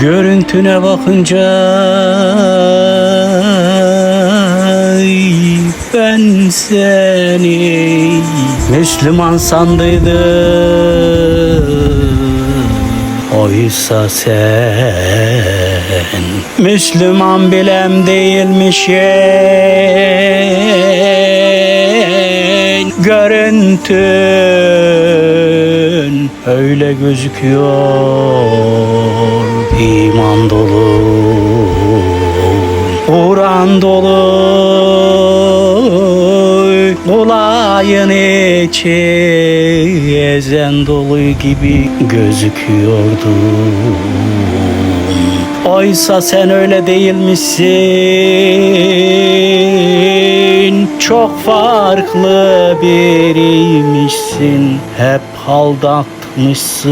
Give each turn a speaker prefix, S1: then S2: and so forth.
S1: Görüntüne bakınca ben seni Müslüman sandıydım. Oysa sen Müslüman bilem değilmişsin Görüntün öyle gözüküyor iman dolu Kur'an dolu. Olayın içi ezen dolu gibi gözüküyordu. Oysa sen öyle değilmişsin. Çok farklı biriymişsin. Hep aldatmışsın